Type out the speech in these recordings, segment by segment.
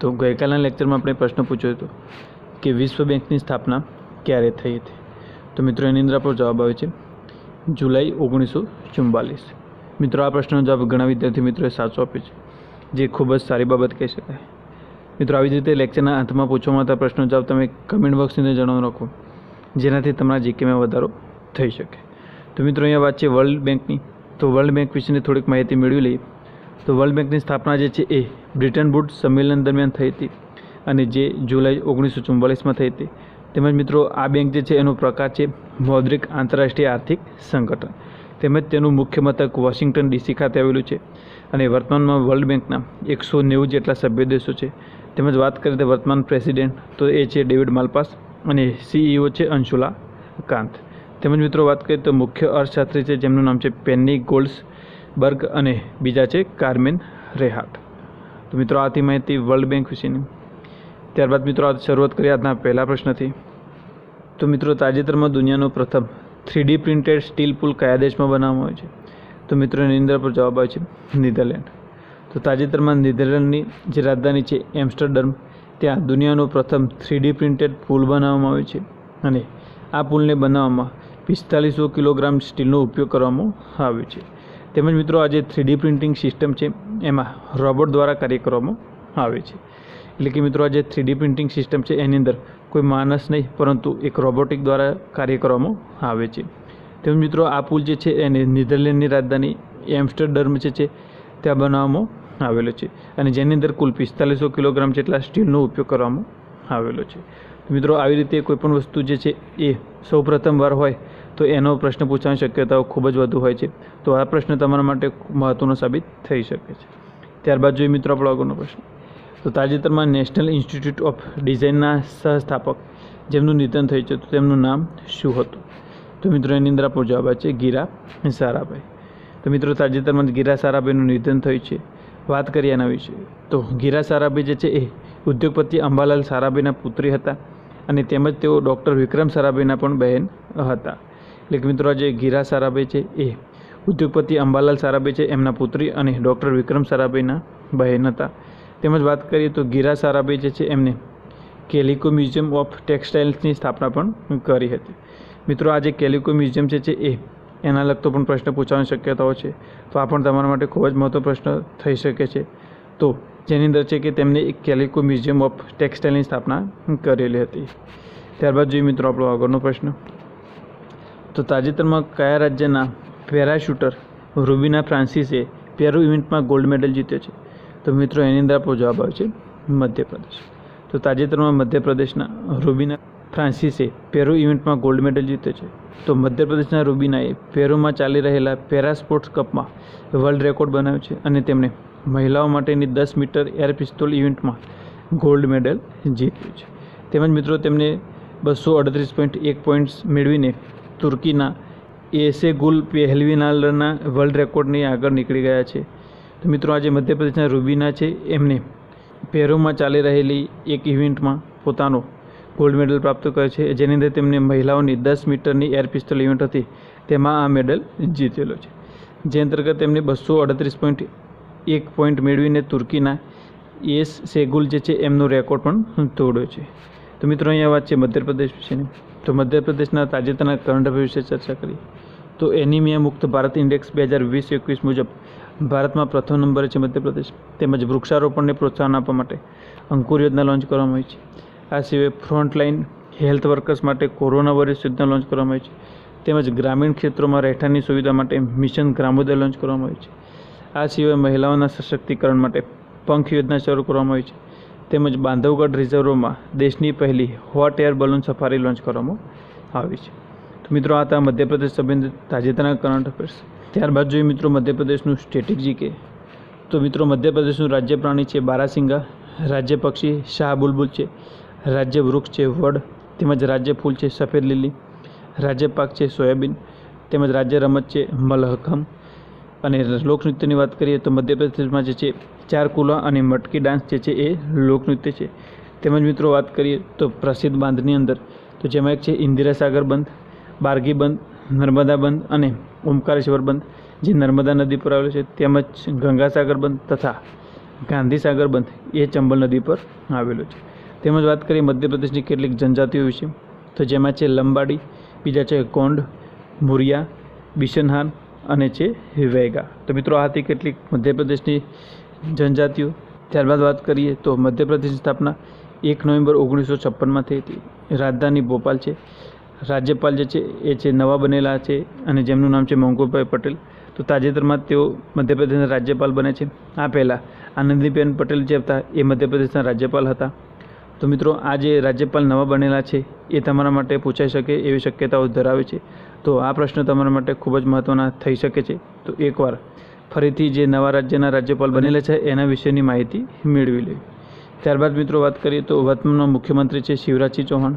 તો ગઈકાલના લેક્ચરમાં આપણે પ્રશ્ન પૂછ્યો હતો કે વિશ્વ બેંકની સ્થાપના ક્યારે થઈ હતી? તો મિત્રો, એની અંદર આપણો જવાબ આવે છે જુલાઈ ઓગણીસો ચુમ્બાલીસ મિત્રો, આ પ્રશ્નનો જવાબ ઘણા વિદ્યાર્થી મિત્રોએ સાચો આપ્યો છે, જે ખૂબ જ સારી બાબત કહી શકાય. મિત્રો, આવી જ રીતે લેક્ચરના અંતમાં પૂછવામાં આવતા પ્રશ્નનો જવાબ તમે કમેન્ટ બોક્સની અંદર જણાવી રાખો જેનાથી તમારા જીકેમાં વધારો થઈ શકે. તો મિત્રો, અહીંયા વાત છે વર્લ્ડ બેંકની. તો વર્લ્ડ બેંક વિશેની થોડીક માહિતી મેળવી લઈએ. તો વર્લ્ડ બેંકની સ્થાપના જે છે એ બ્રિટન બુટ સંમેલન દરમિયાન થઈ હતી અને જે જુલાઈ ઓગણીસો ચુમ્બાલીસમાં થઈ હતી. તેમજ મિત્રો, આ બેંક જે છે એનો પ્રકાર છે મૌદ્રિક આંતરરાષ્ટ્રીય આર્થિક સંગઠન. તેમજ તેનું મુખ્ય મથક વોશિંગ્ટન ડીસી ખાતે આવેલું છે અને વર્તમાનમાં વર્લ્ડ બેંકના એકસો નેવું જેટલા સભ્ય દેશો છે. તેમજ વાત કરીએ તો વર્તમાન પ્રેસિડેન્ટ તો એ છે ડેવિડ માલપાસ અને સીઈઓ છે અંશુલા કાંત. તેમજ મિત્રો, વાત કરીએ તો મુખ્ય અર્થશાસ્ત્રી છે જેમનું નામ છે પેન્ની ગોલ્ડ્સ બર્ગ અને બીજા છે કાર્મેન રેહાટ. તો મિત્રો, આથી માહિતી વર્લ્ડ બેંક વિશેની. ત્યારબાદ મિત્રો આ શરૂઆત કરીએ આજના પહેલા પ્રશ્નથી. તો મિત્રો, તાજેતરમાં દુનિયાનો પ્રથમ થ્રીડી પ્રિન્ટેડ સ્ટીલ પુલ કયા દેશમાં બનાવવામાં આવ્યો છે? તો મિત્રો, એની અંદર પર જવાબ આવે છે નેધરલેન્ડ. તો તાજેતરમાં નીધરલેન્ડની જે રાજધાની છે એમ્સ્ટરડમ, ત્યાં દુનિયાનો પ્રથમ થ્રીડી પ્રિન્ટેડ પુલ બનાવવામાં આવ્યો છે અને આ પુલને બનાવવામાં પિસ્તાલીસો કિલોગ્રામ સ્ટીલનો ઉપયોગ કરવામાં આવ્યો છે. તેમજ મિત્રો આ જે થ્રીડી પ્રિન્ટિંગ સિસ્ટમ છે, એમાં રોબોટ દ્વારા કાર્ય કરવામાં આવે છે. એટલે કે મિત્રો આ જે થ્રીડી પ્રિન્ટિંગ સિસ્ટમ છે, એની અંદર કોઈ માણસ નહીં, પરંતુ એક રોબોટિક દ્વારા કાર્ય કરવામાં આવે છે. તેમજ મિત્રો આ પુલ જે છે, એને નીધરલેન્ડની રાજધાની એમ્સ્ટરડર્મ જે છે, ત્યાં બનાવવામાં આવેલો છે. અને જેની અંદર કુલ પિસ્તાલીસો કિલોગ્રામ જેટલા સ્ટીલનો ઉપયોગ કરવામાં આવેલો છે. મિત્રો આવી રીતે કોઈપણ વસ્તુ જે છે, એ સૌ પ્રથમવાર હોય તો એનો પ્રશ્ન પૂછવાની શક્યતાઓ ખૂબ જ વધુ હોય છે. તો આ પ્રશ્ન તમારા માટે મહત્ત્વનો સાબિત થઈ શકે છે. ત્યારબાદ જોઈએ મિત્રો આપણો આગળનો પ્રશ્ન. તો તાજેતરમાં નેશનલ ઇન્સ્ટિટ્યૂટ ઓફ ડિઝાઇનના સહસ્થાપક જેમનું નિધન થયું છે, તો તેમનું નામ શું હતું? તો મિત્રો એની અંદર આપણો જવાબ છે ગીરા સારાભાઈ. તો મિત્રો તાજેતરમાં ગીરા સારાભાઈનું નિધન થયું છે. વાત કરીએ એના વિશે. તો ગીરા સારાભાઈ જે છે એ ઉદ્યોગપતિ અંબાલાલ સારાભાઈના પુત્રી હતા અને તેમજ તેઓ ડૉક્ટર વિક્રમ સારાભાઈના પણ બહેન હતા. એટલે કે મિત્રો જે ગીરા સારાભાઈ છે એ ઉદ્યોગપતિ અંબાલાલ સારાભાઈ છે, એમના પુત્રી અને ડૉક્ટર વિક્રમ સારાભાઈના બહેન હતા. તેમજ વાત કરીએ તો ગીરા સારાભાઈ જે છે, એમને કેલિકો મ્યુઝિયમ ઓફ ટેક્સટાઇલ્સની સ્થાપના પણ કરી હતી. મિત્રો આ જે કેલિકો મ્યુઝિયમ છે, એ એના લગતો પણ પ્રશ્ન પૂછવાની શક્યતાઓ છે. તો આ પણ તમારા માટે ખૂબ જ મહત્ત્વ પ્રશ્ન થઈ શકે છે. તો જેની અંદર છે કે તેમને એક કેલિકો મ્યુઝિયમ ઓફ ટેક્સટાઇલની સ્થાપના કરેલી હતી. ત્યારબાદ જોઈએ મિત્રો આપણો આગળનો પ્રશ્ન. તો તાજેતરમાં કયા રાજ્યના પેરાશૂટર રૂબીના ફ્રાન્સિસે પેરો ઇવેન્ટમાં ગોલ્ડ મેડલ જીત્યો છે? તો મિત્રો, એની અંદર આપણો જવાબ આવે છે મધ્યપ્રદેશ. તો તાજેતરમાં મધ્યપ્રદેશના રૂબીના ફ્રાન્સિસે પેરો ઇવેન્ટમાં ગોલ્ડ મેડલ જીત્યો છે. તો મધ્યપ્રદેશના રૂબીનાએ પેરોમાં ચાલી રહેલા પેરા સ્પોર્ટ્સ કપમાં વર્લ્ડ રેકોર્ડ બનાવ્યો છે અને તેમણે મહિલાઓ માટેની દસ મીટર એર પિસ્તોલ ઇવેન્ટમાં ગોલ્ડ મેડલ જીત્યું છે. તેમજ મિત્રો, તેમને બસો અડત્રીસ પોઈન્ટ એક પોઈન્ટ્સ મેળવીને તુર્કીના એસે ગુલ પહેલવીનાલરના વર્લ્ડ રેકોર્ડની આગળ નીકળી ગયા છે. તો મિત્રો, આજે મધ્યપ્રદેશના રૂબીના છે. એમને પેરોમાં ચાલી રહેલી એક ઇવેન્ટમાં પોતાનો ગોલ્ડ મેડલ પ્રાપ્ત કર્યો છે. જેની અંદર તેમને મહિલાઓની દસ મીટરની એર પિસ્તોલ ઇવેન્ટ હતી. તેમાં આ મેડલ જીતેલો છે. જે અંતર્ગત તેમને બસો અડત્રીસ પોઈન્ટ એક પોઈન્ટ મેળવીને તુર્કીના એસ સેગુલ જે છે, એમનો રેકોર્ડ પણ તોડ્યો છે. તો મિત્રો, અહીંયા વાત છે મધ્યપ્રદેશ વિશેની. તો મધ્યપ્રદેશના તાજેતરના કરંટ અફેર વિશે ચર્ચા કરી. તો એનિમિયા મુક્ત ભારત ઇન્ડેક્સ બે હજાર વીસ એકવીસ મુજબ ભારતમાં પ્રથમ નંબરે છે મધ્યપ્રદેશ તેમજ વૃક્ષારોપણને પ્રોત્સાહન આપવા માટે અંકુર યોજના લોન્ચ કરવામાં આવી છે. આ સિવાય ફ્રન્ટલાઇન હેલ્થ વર્કર્સ માટે કોરોના વોરિયર્સ યોજના લોન્ચ કરવામાં આવી છે. તેમજ ગ્રામીણ ક્ષેત્રોમાં રહેઠાણની સુવિધા માટે મિશન ગ્રામોદય લોન્ચ કરવામાં આવી છે. આ સિવાય મહિલાઓના સશક્તિકરણ માટે પંખ યોજના શરૂ કરવામાં આવી છે. તેમજ બાંધવગઢ રિઝર્વમાં દેશની પહેલી hot air balloon safari launch કરવામાં આવી છે. તો મિત્રો, આ હતા મધ્યપ્રદેશ સંબંધિત તાજેતરના કરંટ અફેર્સ. ત્યારબાદ જોઈએ મિત્રો, મધ્યપ્રદેશનું સ્ટેટિક જીકે તો મિત્રો, મધ્યપ્રદેશનું રાજ્ય પ્રાણી છે બારાસિંગા, રાજ્ય પક્ષી શાહ બુલબુલ છે, રાજ્ય વૃક્ષ છે વડ, તેમજ રાજ્ય ફૂલ છે સફેદ લીલી, રાજ્ય પાક છે સોયાબીન, તેમજ રાજ્ય રમત છે મલહકમ અને લોકનૃત્યની વાત કરીએ તો મધ્યપ્રદેશમાં જે છે, ચાર કુલા અને મટકી ડાન્સ જે છે, એ લોકનૃત્ય છે. તેમજ મિત્રો વાત કરીએ તો પ્રસિદ્ધ બાંધની અંદર, તો જેમાં એક છે, ઇન્દિરા બંધ, બારગી બંધ, નર્મદા બંધ અને ઓમકારેશ્વર બંધ, જે નર્મદા નદી પર આવેલો છે. તેમજ ગંગાસાગર બંધ તથા ગાંધીસાગર બંધ, એ ચંબલ નદી પર આવેલો છે. તેમજ વાત કરીએ મધ્યપ્રદેશની કેટલીક જનજાતિઓ વિશે, તો જેમાં છે, લંબાડી, બીજા છે, કોંડ, મુરિયા, બિશનહાર અને છે વેગા તો મિત્રો, આ હતી કેટલીક મધ્યપ્રદેશની જનજાતિઓ. ત્યારબાદ વાત કરીએ તો મધ્યપ્રદેશની સ્થાપના એક નવેમ્બર ઓગણીસો છપ્પનમાં થઈ હતી. રાજધાની ભોપાલ છે. રાજ્યપાલ જે છે, એ છે નવા બનેલા છે અને જેમનું નામ છે મંગુભાઈ પટેલ. તો તાજેતરમાં તેઓ મધ્યપ્રદેશના રાજ્યપાલ બને છે. આ પહેલાં આનંદીબેન પટેલ જે હતા, એ મધ્યપ્રદેશના રાજ્યપાલ હતા. તો મિત્રો, આ જે રાજ્યપાલ નવા બનેલા છે, એ તમારા માટે પૂછાઈ શકે એવી શક્યતાઓ ધરાવે છે. તો આ પ્રશ્ન તમારા માટે ખૂબ જ મહત્ત્વના થઈ શકે છે. તો એકવાર ફરીથી જે નવા રાજ્યના રાજ્યપાલ બનેલા છે, એના વિશેની માહિતી મેળવી લેવી ત્યારબાદ મિત્રો વાત કરીએ તો વર્તમાનના મુખ્યમંત્રી છે શિવરાજસિંહ ચૌહાણ.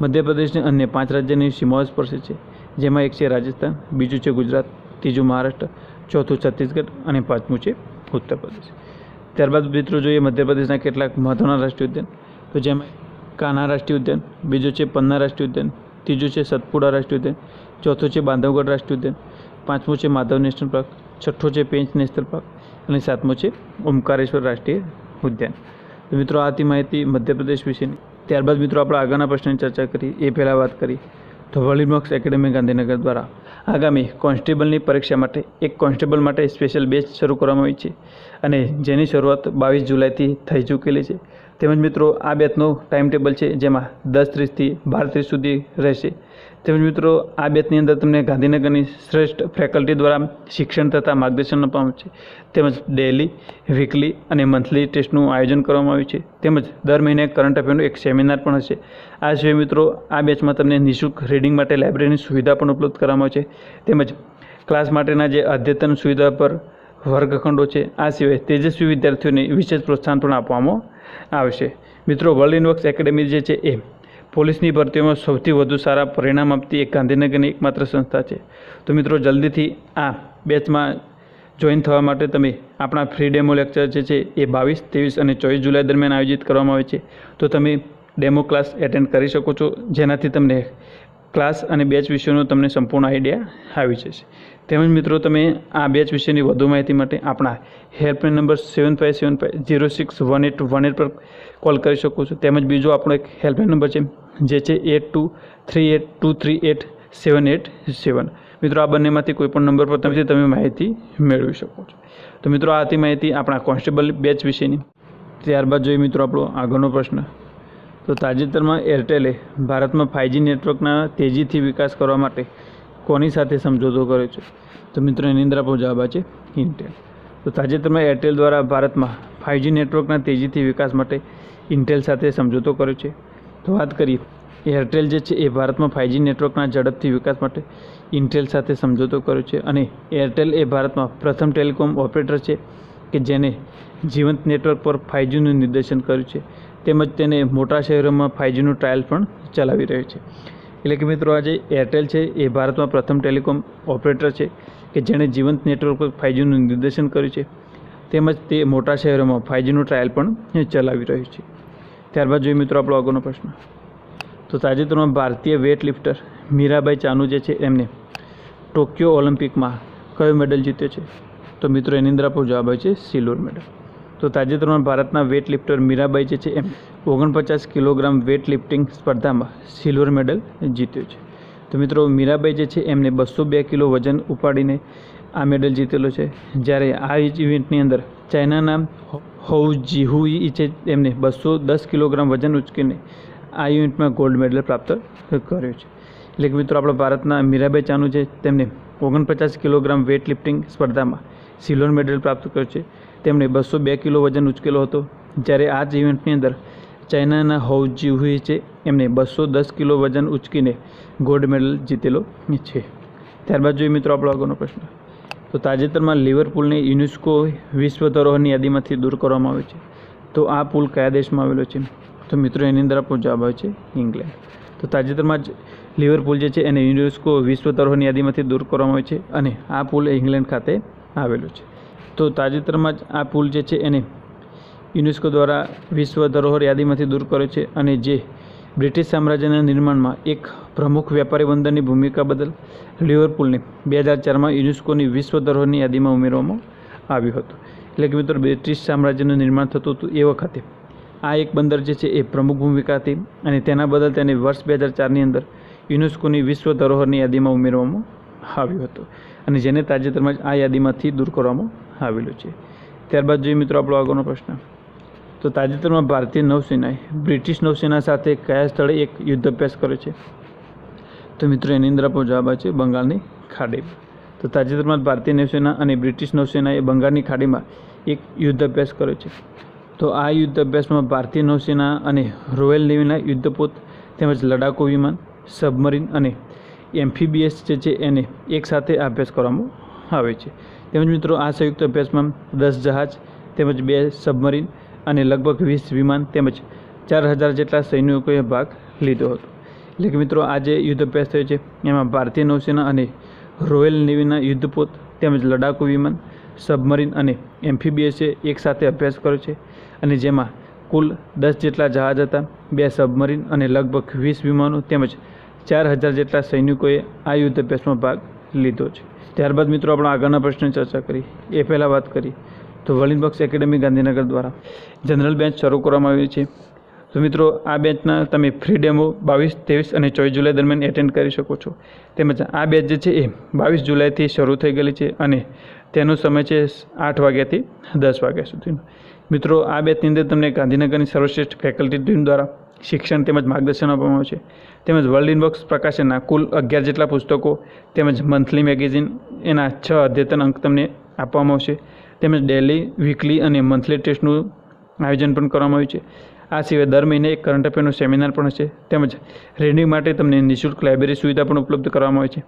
મધ્યપ્રદેશની અન્ય પાંચ રાજ્યની સીમાઓ સ્પર્શે છે. જેમાં એક છે રાજસ્થાન, બીજું છે ગુજરાત, ત્રીજું મહારાષ્ટ્ર, ચોથું છત્તીસગઢ અને પાંચમું છે ઉત્તર પ્રદેશ ત્યારબાદ મિત્રો જોઈએ મધ્યપ્રદેશના કેટલાક મહત્ત્વના રાષ્ટ્રીય ઉદ્યાન. તો જેમાં કાના રાષ્ટ્રીય ઉદ્યાન, બીજું છે પન્ના રાષ્ટ્રીય ઉદ્યાન ત્રીજું છે સતપુડા રાષ્ટ્રીય ઉદ્યાન ચોથું છે બાંધવગઢ રાષ્ટ્રીય ઉદ્યાન પાંચમું છે માધવ નેશનલ પાર્ક. છઠ્ઠું છે પેંચ નેશનલ પાર્ક. અને સાતમું છે ઓમકારેશ્વર રાષ્ટ્રીય ઉદ્યાન તો મિત્રો, આ હતી માહિતી મધ્યપ્રદેશ વિશેની. ત્યારબાદ મિત્રો, આપણે આગળના પ્રશ્નની ચર્ચા કરી. એ પહેલાં વાત કરી. તો વર્લ્ડ એકેડેમી ગાંધીનગર દ્વારા. આગામી કોન્સ્ટેબલની પરીક્ષા માટે એક કોન્સ્ટેબલ માટે સ્પેશિયલ બેચ શરૂ કરવામાં આવી છે. અને જેની શરૂઆત બાવીસ જુલાઈથી થઈ ચૂકેલી છે. તેમજ મિત્રો, આ બેચનું ટાઈમ ટેબલ છે જેમાં દસ ત્રીસથી બાર ત્રીસ સુધી રહેશે. તેમજ મિત્રો, આ બેચની અંદર તમને ગાંધીનગરની શ્રેષ્ઠ ફેકલ્ટી દ્વારા શિક્ષણ તથા માર્ગદર્શન આપવામાં છે. તેમજ ડેલી વીકલી અને મંથલી ટેસ્ટનું આયોજન કરવામાં આવ્યું છે. તેમજ દર મહિને કરંટ અફેરનું એક સેમિનાર પણ હશે. આ સિવાય મિત્રો, આ બેચમાં તમને નિઃશુલ્ક રીડિંગ માટે લાઇબ્રેરીની સુવિધા પણ ઉપલબ્ધ કરવામાં છે. તેમજ ક્લાસ માટેના જે અદ્યતન સુવિધા પર વર્ગખંડો છે, આ સિવાય તેજસ્વી વિદ્યાર્થીઓને વિશેષ પ્રોત્સાહન પણ આપવામાં આવશે. મિત્રો વર્લ્ડ ઇનવર્ક્સ એકેડેમી જે છે એ પોલીસની ભરતીઓમાં સૌથી વધુ સારા પરિણામ આપતી એક ગાંધીનગરની એકમાત્ર સંસ્થા છે. તો મિત્રો, જલ્દીથી આ બેચમાં જોઈન થવા માટે તમે આપણા ફ્રી ડેમો લેક્ચર જે છે એ બાવીસ, ત્રેવીસ અને ચોવીસ જુલાઈ દરમિયાન આયોજિત કરવામાં આવે છે. તો તમે ડેમો ક્લાસ એટેન્ડ કરી શકો છો. જેનાથી તમને ક્લાસ અને બેચ વિશેનો તમને સંપૂર્ણ આઈડિયા આવી જશે. તેમજ મિત્રો, તમે આ બેચ વિશેની વધુ માહિતી માટે આપણા helpline number seven five seven five zero six one eight one eight પર કોલ કરી શકો છો. તેમજ બીજો આપણો એક હેલ્પલાઇન નંબર છે, જે છે eight two three eight two three eight seven eight seven. મિત્રો, આ બંનેમાંથી કોઈપણ નંબર પર તમે તમે માહિતી મેળવી શકો છો. તો મિત્રો, આ હતી માહિતી આપણા કોન્સ્ટેબલ બેચ વિશેની. ત્યારબાદ જોઈએ મિત્રો આપણો આગળનો પ્રશ્ન. તો તાજેતરમાં એરટેલે ભારતમાં ફાઇવજી નેટવર્કના તેજીથી વિકાસ કરવા માટે કોની સાથે સમજૂતો કર્યો છે? તો મિત્રો, એની અંદર આપણો જવાબ છે ઇન્ટેલ તો તાજેતરમાં એરટેલ દ્વારા ભારતમાં ફાઇવજી નેટવર્કના તેજીથી વિકાસ માટે ઇન્ટેલ સાથે સમજૂતો કર્યો છે. તો વાત કરીએ એરટેલ જે છે એ ભારતમાં ફાઇવજી નેટવર્કના ઝડપથી વિકાસ માટે ઇન્ટેલ સાથે સમજૂતો કર્યો છે અને એરટેલ એ ભારતમાં પ્રથમ ટેલિકોમ ઓપરેટર છે કે જેને જીવંત નેટવર્ક પર ફાઇવજીનું નિર્દેશન કર્યું છે. તેમજ તેને મોટા શહેરોમાં ફાઇવજીનું ટ્રાયલ પણ ચલાવી રહ્યું છે. એટલે કે મિત્રો આજે એરટેલ છે, એ ભારતમાં પ્રથમ ટેલિકોમ ઓપરેટર છે, કે જેણે જીવંત નેટવર્ક પર ફાઇવજીનું નિર્દેશન કર્યું છે. તેમજ તે મોટા શહેરોમાં ફાઇવજીનું ટ્રાયલ પણ ચલાવી રહ્યું છે. ત્યારબાદ જોઈએ મિત્રો આપણો આગળનો પ્રશ્ન. તો તાજેતરમાં ભારતીય વેટ લિફ્ટર મીરાબાઈ ચાનુ જે છે, એમને ટોક્યો ઓલિમ્પિકમાં કયો મેડલ જીત્યો છે? તો મિત્રો એની અંદર આપણો જવાબ આવે છે, સિલ્વર મેડલ તો તાજેતરમાં ભારતના વેટ લિફ્ટર મીરાબાઈ જે છે, એમ ઓગણપચાસ કિલોગ્રામ વેટ લિફ્ટિંગ સ્પર્ધામાં સિલ્વર મેડલ જીત્યો છે. તો મિત્રો, મીરાબાઈ જે છે, એમને બસો બે કિલો વજન ઉપાડીને આ મેડલ જીતેલો છે. જ્યારે આ ઇવેન્ટની અંદર ચાઇનાના હોઉ જીહુઈ છે, એમને બસો દસ કિલોગ્રામ વજન ઉચકીને આ ઇવેન્ટમાં ગોલ્ડ મેડલ પ્રાપ્ત કર્યો છે. એટલે કે મિત્રો, આપણા ભારતના મીરાબાઈ ચાનુ છે, તેમને ઓગણપચાસ કિલોગ્રામ વેટ લિફ્ટિંગ સ્પર્ધામાં સિલ્વર મેડલ પ્રાપ્ત કર્યો છે. તેમણે બસો બે કિલો વજન ઉચકેલો હતો. જ્યારે આ જ ઇવેન્ટની અંદર ચાઇનાના જીહુઈ છે એમને બસો દસ કિલો વજન ઉચકીને ગોલ્ડ મેડલ જીતેલો છે. ત્યારબાદ જોઈએ મિત્રો આપણો આગળનો પ્રશ્ન. તો તાજેતરમાં લિવરપુલને યુનેસ્કો વિશ્વ ધરોહરની યાદીમાંથી દૂર કરવામાં આવ્યો છે. તો આ પુલ કયા દેશમાં આવેલો છે? તો મિત્રો એની અંદર આપણો જવાબ આવે છે ઇંગ્લેન્ડ. તો તાજેતરમાં જ લિવરપુલ જે છે એને યુનેસ્કો વિશ્વ ધરોહરની યાદીમાંથી દૂર કરવામાં આવે છે અને આ પુલ ઇંગ્લેન્ડ ખાતે આવેલો છે. તો તાજેતરમાં જ આ પુલ જે છે એને યુનેસ્કો દ્વારા વિશ્વ ધરોહર યાદીમાંથી દૂર કર્યો છે અને જે બ્રિટિશ સામ્રાજ્યના નિર્માણમાં એક પ્રમુખ વેપારી બંદરની ભૂમિકા બદલ લિવરપુલને બે હજાર ચારમાં યુનેસ્કોની વિશ્વ ધરોહરની યાદીમાં ઉમેરવામાં આવ્યું હતું. એટલે કે મિત્રો, બ્રિટિશ સામ્રાજ્યનું નિર્માણ થતું હતું એ વખતે. આ એક બંદર જે છે એ પ્રમુખ ભૂમિકા હતી અને તેના બદલ તેને વર્ષ બે હજાર ચારની અંદર યુનેસ્કોની વિશ્વ ધરોહરની યાદીમાં ઉમેરવામાં આવ્યું હતું. અને જેને તાજેતરમાં જ આ યાદીમાંથી દૂર કરવામાં આવેલું છે. ત્યારબાદ જોઈએ મિત્રો આપણો આગળનો પ્રશ્ન. તો તાજેતરમાં ભારતીય નૌસેનાએ બ્રિટિશ નૌસેના સાથે કયા સ્થળે એક યુદ્ધ અભ્યાસ કર્યો છે? તો મિત્રો એની અંદર આપણો જવાબ છે બંગાળની ખાડી તો તાજેતરમાં ભારતીય નૌસેના અને બ્રિટિશ નૌસેનાએ બંગાળની ખાડીમાં એક યુદ્ધ અભ્યાસ કર્યો છે. તો આ યુદ્ધ અભ્યાસમાં ભારતીય નૌસેના અને રોયલ નેવીના યુદ્ધપોત તેમજ લડાકુ વિમાન, સબમરીન અને એમ્ફીબીએસ જે છે એને એકસાથે અભ્યાસ કરવામાં આવે છે. તેમજ મિત્રો, આ સંયુક્ત અભ્યાસમાં દસ જહાજ, તેમજ બે સબમરીન અને લગભગ વીસ વિમાન તેમજ ચાર હજાર જેટલા સૈનિકોએ ભાગ લીધો હતો. એટલે કે મિત્રો, આ જે યુદ્ધ અભ્યાસ થયો છે, એમાં ભારતીય નૌસેના અને રોયલ નેવીના યુદ્ધપોત તેમજ લડાકુ વિમાન, સબમરીન અને એમ્ફીબીએસે એકસાથે અભ્યાસ કર્યો છે અને જેમાં કુલ દસ જેટલા જહાજ હતા, બે સબમરીન અને લગભગ વીસ વિમાનો તેમજ ચાર હજાર જેટલા સૈનિકોએ આ યુદ્ધ અભ્યાસમાં ભાગ લીધો છે. ત્યારબાદ મિત્રો આપણે આગળના પ્રશ્નની ચર્ચા કરી. એ પહેલાં વાત કરી. તો વલિંદબક્સ એકેડમી ગાંધીનગર દ્વારા જનરલ બેન્ચ શરૂ કરવામાં આવી છે. તો મિત્રો, આ બેચના તમે ફ્રી ડેમો બાવીસ, ત્રેવીસ અને ચોવીસ જુલાઈ દરમિયાન એટેન્ડ કરી શકો છો. તેમજ આ બેચ જે છે એ બાવીસ જુલાઈથી શરૂ થઈ ગયેલી છે અને તેનો સમય છે આઠ વાગ્યાથી દસ વાગ્યા સુધીનો. મિત્રો, આ બેચની અંદર તમને ગાંધીનગરની સર્વશ્રેષ્ઠ ફેકલ્ટી ટીમ દ્વારા શિક્ષણ તેમજ માર્ગદર્શન આપવામાં આવ્યું છે. તેમજ વર્લ્ડ ઇનબોક્સ પ્રકાશનના કુલ અગિયાર જેટલા પુસ્તકો તેમજ મંથલી મેગેઝિન એના છ અદ્યતન અંક તમને આપવામાં આવશે. તેમજ ડેલી વીકલી અને મંથલી ટેસ્ટનું આયોજન પણ કરવામાં આવ્યું છે. આ સિવાય દર મહિને એક કરંટ અફેરનું સેમિનાર પણ હશે. તેમજ રીડિંગ માટે તમને નિઃશુલ્ક લાઇબ્રેરી સુવિધા પણ ઉપલબ્ધ કરવામાં આવે છે.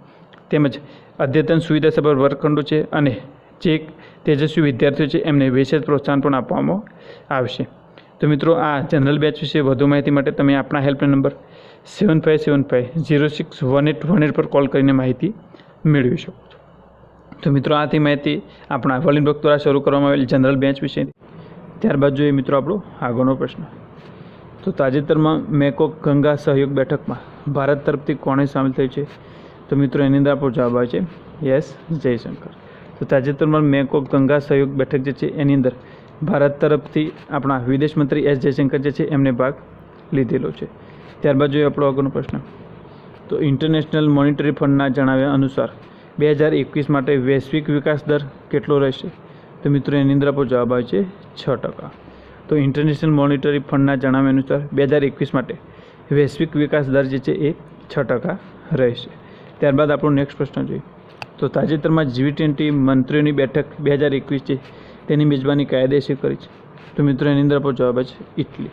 તેમજ અદ્યતન સુવિધાસભર વર્ગખંડો છે અને જે તેજસ્વી વિદ્યાર્થીઓ છે એમને વિશેષ પ્રોત્સાહન પણ આપવામાં આવશે. તો મિત્રો આ જનરલ બેચ વિશે વધુ માહિતી માટે તમે આપણા helpline number seven five seven five zero six one eight one eight પર કોલ કરીને માહિતી મેળવી શકો છો. તો મિત્રો આથી માહિતી આપણા વલિન ભક્ત દ્વારા શરૂ કરવામાં આવેલ જનરલ બેન્ચ વિશે. ત્યારબાદ જોઈએ મિત્રો આપણો આગળનો પ્રશ્ન. તો તાજેતરમાં મેકો ગંગા સહયોગ બેઠકમાં ભારત તરફથી કોણે સામેલ થયું છે? તો મિત્રો એની અંદર આપણો જવાબ આવે છે યસ જયશંકર. તો તાજેતરમાં મેકો ગંગા સહયોગ બેઠક જે છે એની અંદર ભારત તરફથી આપણા વિદેશ મંત્રી એસ જયશંકર જે છે, એમને ભાગ લીધેલો છે. ત્યારબાદ જોઈએ આપણો આગળનો પ્રશ્ન. તો ઇન્ટરનેશનલ મોનિટરી ફંડના જણાવ્યા અનુસાર, બે હજાર એકવીસ માટે વૈશ્વિક વિકાસ દર કેટલો રહેશે? તો મિત્રો, એની અંદર આપણો જવાબ આવે છે છ ટકા. તો ઇન્ટરનેશનલ મોનિટરી ફંડના જણાવ્યા અનુસાર, બે હજાર એકવીસ માટે વૈશ્વિક વિકાસ દર જે છે, એ છ ટકા રહેશે. ત્યારબાદ આપણો નેક્સ્ટ પ્રશ્ન જોઈએ. તો તાજેતરમાં જી ટ્વેન્ટી મંત્રીઓની બેઠક બે હજાર એકવીસ છે તેની મેજબાની કયા કરી છે. તો મિત્રો, એની અંદર આપણો જવાબ છે ઇટલી.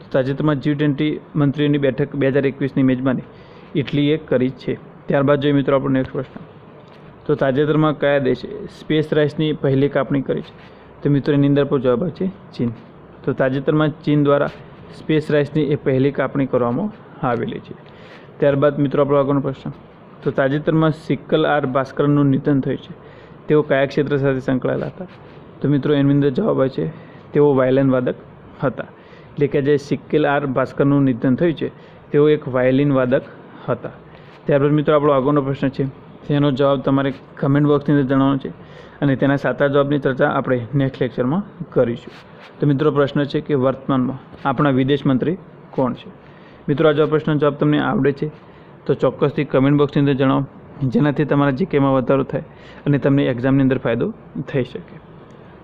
તો તાજેતરમાં જી ટ્વેન્ટી મંત્રીઓની બેઠક બે હજાર એકવીસની મેજબાની ઇટલીએ કરી છે. ત્યારબાદ જોઈએ મિત્રો આપણો નેક્સ્ટ પ્રશ્ન. તો તાજેતરમાં કયા દેશે સ્પેસ રાઇસની પહેલી કાપણી કરી છે. તો મિત્રો, એની અંદર પણ જવાબ છે ચીન. તો તાજેતરમાં ચીન દ્વારા સ્પેસ રાઇસની એ પહેલી કાપણી કરવામાં આવેલી છે. ત્યારબાદ મિત્રો, આપણો આગળનો પ્રશ્ન. તો તાજેતરમાં સિક્કલ આર ભાસ્કરનું નિધન થયું છે. તેઓ કયા ક્ષેત્ર સાથે સંકળાયેલા હતા? તો મિત્રો, એની અંદર જવાબ આવે છે, તેઓ વાયલિન વાદક હતા. એટલે કે જે સિક્કેલ આર ભાસ્કરનું નિધન થયું છે, તેઓ એક વાયલિન વાદક હતા. ત્યારબાદ મિત્રો, આપણો આગળનો પ્રશ્ન છે. તેનો જવાબ તમારે કમેન્ટ બોક્સની અંદર જણાવવાનો છે અને તેના સાચા જવાબની ચર્ચા આપણે નેક્સ્ટ લેક્ચરમાં કરીશું. તો મિત્રો, પ્રશ્ન છે કે વર્તમાનમાં આપણા વિદેશ મંત્રી કોણ છે? મિત્રો, આ જો પ્રશ્નનો જવાબ તમને આવડે છે, તો ચોક્કસથી કમેન્ટ બોક્સની અંદર જણાવો, જેનાથી તમારા જીકેમાં વધારો થાય અને તમને એક્ઝામની અંદર ફાયદો થઈ શકે.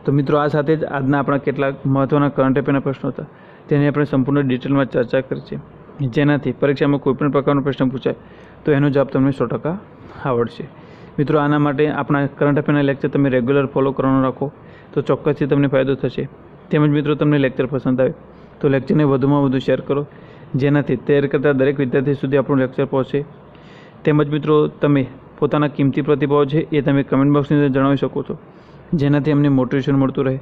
તો મિત્રો આ સાથે જ આજના આપણા કેટલાક મહત્ત્વના કરંટ અફેરના પ્રશ્નો હતા. તેની આપણે સંપૂર્ણ ડિટેલમાં ચર્ચા કરી છે. જેનાથી પરીક્ષામાં કોઈપણ પ્રકારનો પ્રશ્ન પૂછાય, તો એનો જવાબ તમને સો ટકા આવડશે. મિત્રો, આના માટે આપણા કરંટ અફેરના લેક્ચર તમે રેગ્યુલર ફોલો કરવાનું રાખો, તો ચોક્કસથી તમને ફાયદો થશે. તેમજ મિત્રો, તમને લેક્ચર પસંદ આવે, તો લેક્ચરને વધુમાં વધુ શેર કરો. જેનાથી તૈયાર કરતા દરેક વિદ્યાર્થી સુધી આપણું લેક્ચર પહોંચે. તેમજ મિત્રો, તમે પોતાના કિંમતી પ્રતિભાવ છે એ તમે કમેન્ટ બોક્સની અંદર જણાવી શકો છો. જેનાથી અમને મોટિવેશન મળતું રહે.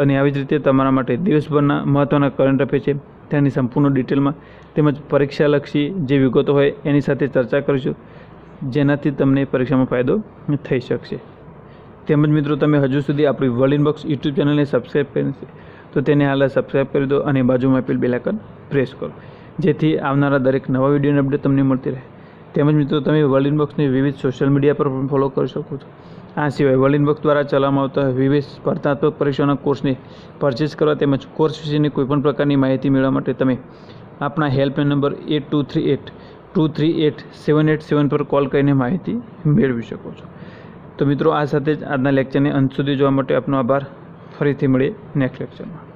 અને આવી જ રીતે તમારા માટે દિવસભરના મહત્ત્વના કરંટ અફેર છે, તેની સંપૂર્ણ ડિટેલમાં તેમજ પરીક્ષાલક્ષી જે વિગતો હોય એની સાથે ચર્ચા કરીશું, જેનાથી તમને પરીક્ષામાં ફાયદો થઈ શકશે. તેમજ મિત્રો, તમે હજુ સુધી આપણી વર્લ્ડ ઇનબોક્સ યુટ્યુબ ચેનલને સબસ્ક્રાઈબ કરી છે તો તેને હાલ સબસ્ક્રાઈબ કરી દો અને બાજુમાં આપેલ બેલાઇકન પ્રેસ કરો, જેથી આવનારા દરેક નવા વિડીયોની અપડેટ તમને મળતી રહે. તેમજ મિત્રો, તમે વર્લ્ડ ઇનબોક્સની વિવિધ સોશિયલ મીડિયા પર પણ ફોલો કરી શકો છો. આ સિવાય વર્લ્ડ બુક દ્વારા ચલાવવામાં આવતા વિવિધ સ્પર્ધાત્મક પરીક્ષાના કોર્સને પરચેસ કરવા તેમજ કોર્સ વિશેની કોઈપણ પ્રકારની માહિતી મેળવવા માટે તમે આપણા helpline number eight two three eight, two three eight, seven eight seven પર કોલ કરીને માહિતી મેળવી શકો છો. તો મિત્રો, આ સાથે જ આજના લેક્ચરને અંત સુધી જોવા માટે આપનો આભાર. ફરીથી મળીએ નેક્સ્ટ લેક્ચરમાં.